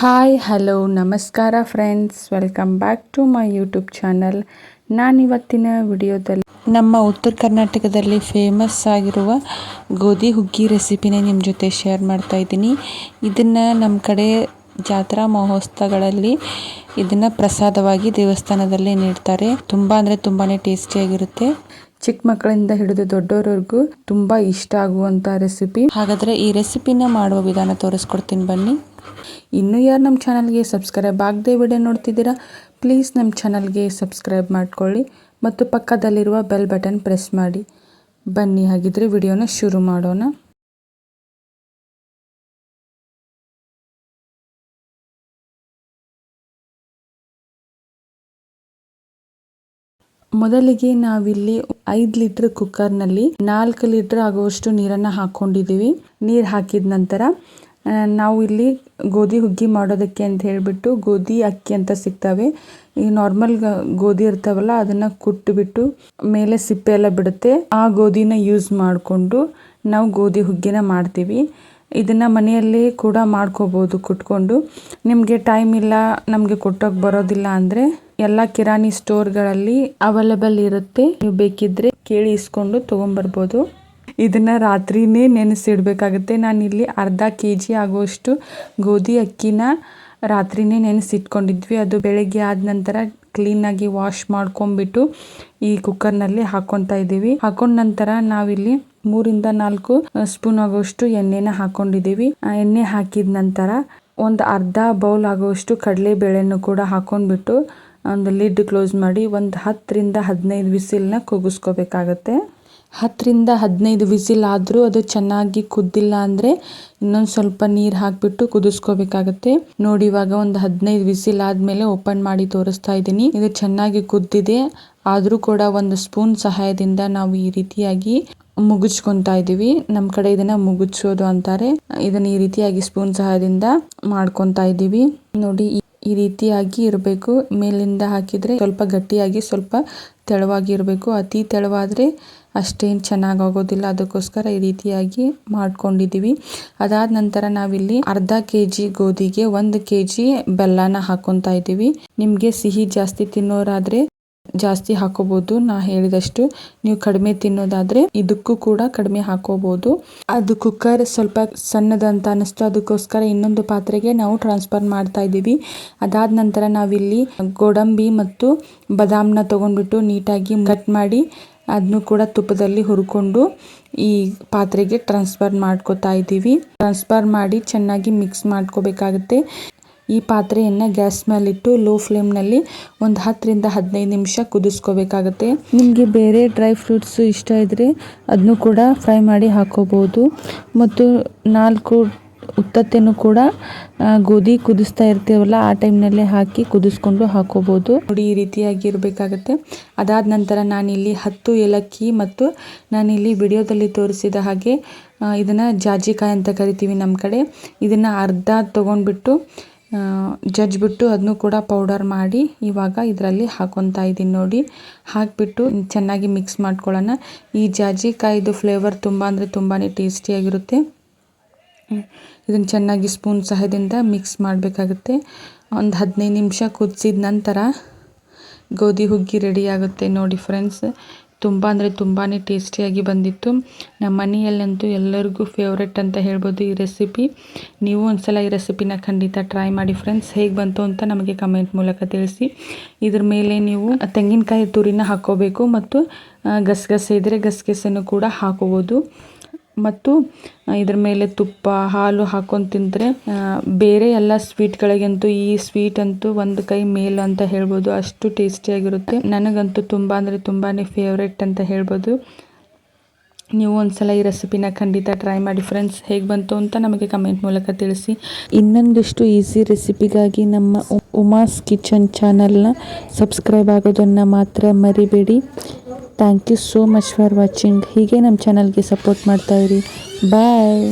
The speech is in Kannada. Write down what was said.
ಹಾಯ್, ಹಲೋ, ನಮಸ್ಕಾರ friends. Welcome back to my YouTube channel. ನಾನಿವತ್ತಿನ ವಿಡಿಯೋದಲ್ಲಿ ನಮ್ಮ ಉತ್ತರ ಕರ್ನಾಟಕದಲ್ಲಿ ಫೇಮಸ್ ಆಗಿರುವ ಗೋಧಿ ಹುಗ್ಗಿ ರೆಸಿಪಿನೇ ನಿಮ್ಮ ಜೊತೆ ಶೇರ್ ಮಾಡ್ತಾ ಇದ್ದೀನಿ. ಇದನ್ನು ನಮ್ಮ ಕಡೆ ಜಾತ್ರಾ ಮಹೋತ್ಸವಗಳಲ್ಲಿ ಇದನ್ನು ಪ್ರಸಾದವಾಗಿ ದೇವಸ್ಥಾನದಲ್ಲಿ ನೀಡ್ತಾರೆ. ತುಂಬ ಅಂದರೆ ತುಂಬಾ ಟೇಸ್ಟಿಯಾಗಿರುತ್ತೆ ಚಿಕ್ಕ ಮಕ್ಕಳಿಂದ ಹಿಡಿದು ದೊಡ್ಡವರವರೆಗೂ ತುಂಬ ಇಷ್ಟ ಆಗುವಂಥ ರೆಸಿಪಿ ಹಾಗಾದರೆ ಈ ರೆಸಿಪಿನ ಮಾಡುವ ವಿಧಾನ ತೋರಿಸ್ಕೊಡ್ತೀನಿ ಬನ್ನಿ. ಇನ್ನೂ ಯಾರು ನಮ್ಮ ಚಾನಲ್ಗೆ ಸಬ್ಸ್ಕ್ರೈಬ್ ಆಗದೆ ವಿಡಿಯೋ ನೋಡ್ತಿದ್ದೀರಾ ಪ್ಲೀಸ್ ನಮ್ಮ ಚಾನಲ್ಗೆ ಸಬ್ಸ್ಕ್ರೈಬ್ ಮಾಡ್ಕೊಳ್ಳಿ ಮತ್ತು ಪಕ್ಕದಲ್ಲಿರುವ ಬೆಲ್ ಬಟನ್ ಪ್ರೆಸ್ ಮಾಡಿ. ಬನ್ನಿ ಹಾಗಿದ್ರೆ ವಿಡಿಯೋನ ಶುರು ಮಾಡೋಣ. ಮೊದಲಿಗೆ ನಾವಿಲ್ಲಿ ಐದು ಲೀಟರ್ ಕುಕ್ಕರ್ನಲ್ಲಿ ನಾಲ್ಕು ಲೀಟರ್ ಆಗುವಷ್ಟು ನೀರನ್ನು ಹಾಕ್ಕೊಂಡಿದ್ದೀವಿ ನೀರು ಹಾಕಿದ ನಂತರ ನಾವು ಇಲ್ಲಿ ಗೋಧಿ ಹುಗ್ಗಿ ಮಾಡೋದಕ್ಕೆ ಅಂತ ಹೇಳಿಬಿಟ್ಟು ಗೋಧಿ, ಅಕ್ಕಿ ಅಂತ ಸಿಗ್ತವೆ. ಈ ನಾರ್ಮಲ್ ಗೋಧಿ ಇರ್ತಾವಲ್ಲ, ಅದನ್ನ ಕುಟ್ಟುಬಿಟ್ಟು ಮೇಲೆ ಸಿಪ್ಪೆ ಎಲ್ಲ ಬಿಡುತ್ತೆ. ಆ ಗೋಧಿನ ಯೂಸ್ ಮಾಡಿಕೊಂಡು ನಾವು ಗೋಧಿ ಹುಗ್ಗಿನ ಮಾಡ್ತೀವಿ. ಇದನ್ನ ಮನೆಯಲ್ಲಿ ಕೂಡ ಮಾಡ್ಕೋಬೋದು ಕುಟ್ಕೊಂಡು. ನಿಮಗೆ ಟೈಮ್ ಇಲ್ಲ, ನಮಗೆ ಕೊಟ್ಟೋಕೆ ಬರೋದಿಲ್ಲ ಅಂದರೆ ಎಲ್ಲ ಕಿರಾಣಿ ಸ್ಟೋರ್ಗಳಲ್ಲಿ ಅವೈಲೇಬಲ್ ಇರುತ್ತೆ. ನೀವು ಬೇಕಿದ್ರೆ ಕೇಳಿ ಇಸ್ಕೊಂಡು ತೊಗೊಂಬರ್ಬೋದು. ಇದನ್ನ ರಾತ್ರಿನೇ ನೆನೆಸಿಡಬೇಕಾಗುತ್ತೆ. ನಾನು ಇಲ್ಲಿ ಅರ್ಧ ಕೆ ಜಿ ಆಗುವಷ್ಟು ಗೋಧಿ ಅಕ್ಕಿನ ರಾತ್ರಿನೇ ನೆನೆಸಿಟ್ಕೊಂಡಿದ್ವಿ. ಅದು ಬೆಳಗ್ಗೆ ಆದ ನಂತರ ಕ್ಲೀನಾಗಿ ವಾಶ್ ಮಾಡ್ಕೊಂಡ್ಬಿಟ್ಟು ಈ ಕುಕ್ಕರ್ನಲ್ಲಿ ಹಾಕೊತಾ ಇದ್ದೀವಿ. ಹಾಕೊಂಡ ನಂತರ ನಾವಿಲ್ಲಿ ಮೂರಿಂದ ನಾಲ್ಕು ಸ್ಪೂನ್ ಆಗುವಷ್ಟು ಎಣ್ಣೆನ ಆ ಎಣ್ಣೆ ಹಾಕಿದ ನಂತರ ಒಂದು ಅರ್ಧ ಬೌಲ್ ಆಗುವಷ್ಟು ಕಡಲೆ ಬೇಳೆಯನ್ನು ಕೂಡ ಹಾಕೊಂಡ್ಬಿಟ್ಟು ಒಂದು ಲಿಡ್ ಕ್ಲೋಸ್ ಮಾಡಿ ಒಂದು ಹತ್ತರಿಂದ ಹದಿನೈದು ವಿಸಿಲ್ನ ಕೂಗಿಸ್ಕೋಬೇಕಾಗತ್ತೆ ಹತ್ತರಿಂದ ಹದಿನೈದು ವಿಸಿಲ್ ಆದರೂ ಅದು ಚೆನ್ನಾಗಿ ಕುದ್ದಿಲ್ಲ ಅಂದರೆ ಇನ್ನೊಂದು ಸ್ವಲ್ಪ ನೀರು ಹಾಕಿಬಿಟ್ಟು ಕುದಿಸ್ಕೋಬೇಕಾಗತ್ತೆ. ನೋಡಿ, ಇವಾಗ ಒಂದು ಹದಿನೈದು ವಿಸಿಲ್ ಆದಮೇಲೆ ಓಪನ್ ಮಾಡಿ ತೋರಿಸ್ತಾ ಇದ್ದೀನಿ. ಇದು ಚೆನ್ನಾಗಿ ಕುದ್ದಿದೆ. ಆದರೂ ಕೂಡ ಒಂದು ಸ್ಪೂನ್ ಸಹಾಯದಿಂದ ನಾವು ಈ ರೀತಿಯಾಗಿ ಮುಗಿಸ್ಕೊಂತಾ ಇದೀವಿ. ನಮ್ಮ ಕಡೆ ಇದನ್ನ ಮುಗುಚೋದು ಅಂತಾರೆ. ಇದನ್ನ ಈ ರೀತಿಯಾಗಿ ಸ್ಪೂನ್ ಸಹಾಯದಿಂದ ಮಾಡ್ಕೊಂತಾ ಇದೀವಿ. ನೋಡಿ, ಈ- ಈ ರೀತಿಯಾಗಿ ಇರಬೇಕು. ಮೇಲಿಂದ ಹಾಕಿದ್ರೆ ಸ್ವಲ್ಪ ಗಟ್ಟಿಯಾಗಿ ಸ್ವಲ್ಪ ತೆಳುವಾಗಿ ಇರಬೇಕು. ಅತಿ ತೆಳುವಾದ್ರೆ ಅಷ್ಟೇನು ಚೆನ್ನಾಗಿ ಆಗೋದಿಲ್ಲ ಅದಕ್ಕೋಸ್ಕರ ಈ ರೀತಿಯಾಗಿ ಮಾಡ್ಕೊಂಡಿದ್ದೀವಿ ಅದಾದ ನಂತರ ನಾವಿಲ್ಲಿ ಅರ್ಧ ಕೆ ಜಿ ಗೋಧಿಗೆ ಒಂದು ಕೆ ಜಿ ಬೆಲ್ಲನ ಹಾಕೊತಾ ಇದ್ದೀವಿ ನಿಮಗೆ ಸಿಹಿ ಜಾಸ್ತಿ ತಿನ್ನೋರಾದ್ರೆ ಜಾಸ್ತಿ ಹಾಕೋಬಹುದು ನಾ ಹೇಳಿದಷ್ಟು ನೀವು ಕಡಿಮೆ ತಿನ್ನೋದಾದ್ರೆ ಇದಕ್ಕೂ ಕೂಡ ಕಡಿಮೆ ಹಾಕೋಬಹುದು ಅದು ಕುಕ್ಕರ್ ಸ್ವಲ್ಪ ಸಣ್ಣದಂತ ಅನ್ನಿಸ್ತು. ಅದಕ್ಕೋಸ್ಕರ ಇನ್ನೊಂದು ಪಾತ್ರೆಗೆ ನಾವು ಟ್ರಾನ್ಸ್ಫರ್ ಮಾಡ್ತಾ ಇದ್ದೀವಿ. ಅದಾದ ನಂತರ ನಾವಿಲ್ಲಿ ಗೋಡಂಬಿ ಮತ್ತು ಬದಾಮ್ನ ತಗೊಂಡ್ಬಿಟ್ಟು ನೀಟಾಗಿ ಕಟ್ ಮಾಡಿ ಅದನ್ನು ಕೂಡ ತುಪ್ಪದಲ್ಲಿ ಹುರ್ಕೊಂಡು ಈ ಪಾತ್ರೆಗೆ ಟ್ರಾನ್ಸ್ಫರ್ ಮಾಡ್ಕೋತಾ ಇದ್ದೀವಿ. ಟ್ರಾನ್ಸ್ಫರ್ ಮಾಡಿ ಚೆನ್ನಾಗಿ ಮಿಕ್ಸ್ ಮಾಡ್ಕೋಬೇಕಾಗುತ್ತೆ. ಈ ಪಾತ್ರೆಯನ್ನು ಗ್ಯಾಸ್ ಮೇಲಿಟ್ಟು ಲೋ ಫ್ಲೇಮ್ನಲ್ಲಿ ಒಂದು ಹತ್ತರಿಂದ ಹದಿನೈದು ನಿಮಿಷ ಕುದಿಸ್ಕೋಬೇಕಾಗುತ್ತೆ. ನಿಮಗೆ ಬೇರೆ ಡ್ರೈ ಫ್ರೂಟ್ಸ್ ಇಷ್ಟ ಇದ್ದರೆ ಅದನ್ನು ಕೂಡ ಫ್ರೈ ಮಾಡಿ ಹಾಕೋಬೋದು. ಮತ್ತು ನಾಲ್ಕು ಉತ್ತತ್ತೆನೂ ಕೂಡ ಗೋಧಿ ಕುದಿಸ್ತಾ ಇರ್ತೀವಲ್ಲ, ಆ ಟೈಮ್ನಲ್ಲೇ ಹಾಕಿ ಕುದಿಸ್ಕೊಂಡು ಹಾಕೋಬೋದು. ನೋಡಿ, ಈ ರೀತಿಯಾಗಿ ಇರಬೇಕಾಗತ್ತೆ. ಅದಾದ ನಂತರ ನಾನಿಲ್ಲಿ ಹತ್ತು ಏಲಕ್ಕಿ ಮತ್ತು ನಾನಿಲ್ಲಿ ವಿಡಿಯೋದಲ್ಲಿ ತೋರಿಸಿದ ಹಾಗೆ ಇದನ್ನು ಜಾಜಿಕಾಯಿ ಅಂತ ಕರಿತೀವಿ ನಮ್ಮ ಕಡೆ. ಇದನ್ನು ಅರ್ಧ ತಗೊಂಡ್ಬಿಟ್ಟು ಜಜ್ಜಿಬಿಟ್ಟು ಅದನ್ನು ಕೂಡ ಪೌಡರ್ ಮಾಡಿ ಇವಾಗ ಇದರಲ್ಲಿ ಹಾಕೊತಾ ಇದ್ದೀನಿ ನೋಡಿ. ಹಾಕಿಬಿಟ್ಟು ಚೆನ್ನಾಗಿ ಮಿಕ್ಸ್ ಮಾಡ್ಕೊಳ್ಳೋಣ. ಈ ಜಾಜಿಕಾಯಿದು ಫ್ಲೇವರ್ ತುಂಬ ಅಂದರೆ ತುಂಬಾ ಟೇಸ್ಟಿಯಾಗಿರುತ್ತೆ ಇದನ್ನು ಚೆನ್ನಾಗಿ ಸ್ಪೂನ್ ಸಹಾಯದಿಂದ ಮಿಕ್ಸ್ ಮಾಡಬೇಕಾಗುತ್ತೆ. ಒಂದು ಹದಿನೈದು ನಿಮಿಷ ಕುದಿಸಿದ ನಂತರ ಗೋಧಿ ಹುಗ್ಗಿ ರೆಡಿ ಆಗುತ್ತೆ ನೋಡಿ ಫ್ರೆಂಡ್ಸ್ ತುಂಬ ಅಂದರೆ ತುಂಬಾ ಟೇಸ್ಟಿಯಾಗಿ ಬಂದಿತ್ತು. ನಮ್ಮ ಮನೆಯಲ್ಲಂತೂ ಎಲ್ಲರಿಗೂ ಫೇವ್ರೆಟ್ ಅಂತ ಹೇಳ್ಬೋದು ಈ ರೆಸಿಪಿ ನೀವು ಒಂದ್ಸಲ ಈ ರೆಸಿಪಿನ ಖಂಡಿತ ಟ್ರೈ ಮಾಡಿ ಫ್ರೆಂಡ್ಸ್ ಹೇಗೆ ಬಂತು ಅಂತ ನಮಗೆ ಕಮೆಂಟ್ ಮೂಲಕ ತಿಳಿಸಿ. ಇದ್ರ ಮೇಲೆ ನೀವು ತೆಂಗಿನಕಾಯಿ ತುರಿನ ಹಾಕೋಬೇಕು ಮತ್ತು ಗಸಗಸೆ ಇದ್ದರೆ ಗಸಗಸೆನೂ ಕೂಡ ಹಾಕೋಬೋದು. ಮತ್ತು ಇದರ ಮೇಲೆ ತುಪ್ಪ, ಹಾಲು ಹಾಕೊಂಡು ತಿಂದರೆ ಬೇರೆ ಎಲ್ಲ ಸ್ವೀಟ್ಗಳಿಗಂತೂ ಈ ಸ್ವೀಟ್ ಅಂತೂ ಒಂದು ಕೈ ಮೇಲು ಅಂತ ಹೇಳ್ಬೋದು. ಅಷ್ಟು ಟೇಸ್ಟಿಯಾಗಿರುತ್ತೆ ನನಗಂತೂ ತುಂಬ ಅಂದರೆ ತುಂಬಾ ಫೇವ್ರೆಟ್ ಅಂತ ಹೇಳ್ಬೋದು. ನೀವು ಒಂದ್ಸಲ ಈ ರೆಸಿಪಿನ ಖಂಡಿತ ಟ್ರೈ ಮಾಡಿ ಫ್ರೆಂಡ್ಸ್ ಹೇಗೆ ಬಂತು ಅಂತ ನಮಗೆ ಕಮೆಂಟ್ ಮೂಲಕ ತಿಳಿಸಿ. ಇನ್ನೊಂದಿಷ್ಟು ಈಸಿ ರೆಸಿಪಿಗಾಗಿ ನಮ್ಮ ಉಮಾಸ್ ಕಿಚನ್ ಚಾನಲ್ನ ಸಬ್ಸ್ಕ್ರೈಬ್ ಆಗೋದನ್ನು ಮಾತ್ರ ಮರಿಬೇಡಿ. thank you so much for watching ಹೀಗೆ ನಮ್ಮ ಚಾನಲ್ಗೆ ಸಪೋರ್ಟ್ ಮಾಡ್ತಾ ಇರಿ ಬಾಯ್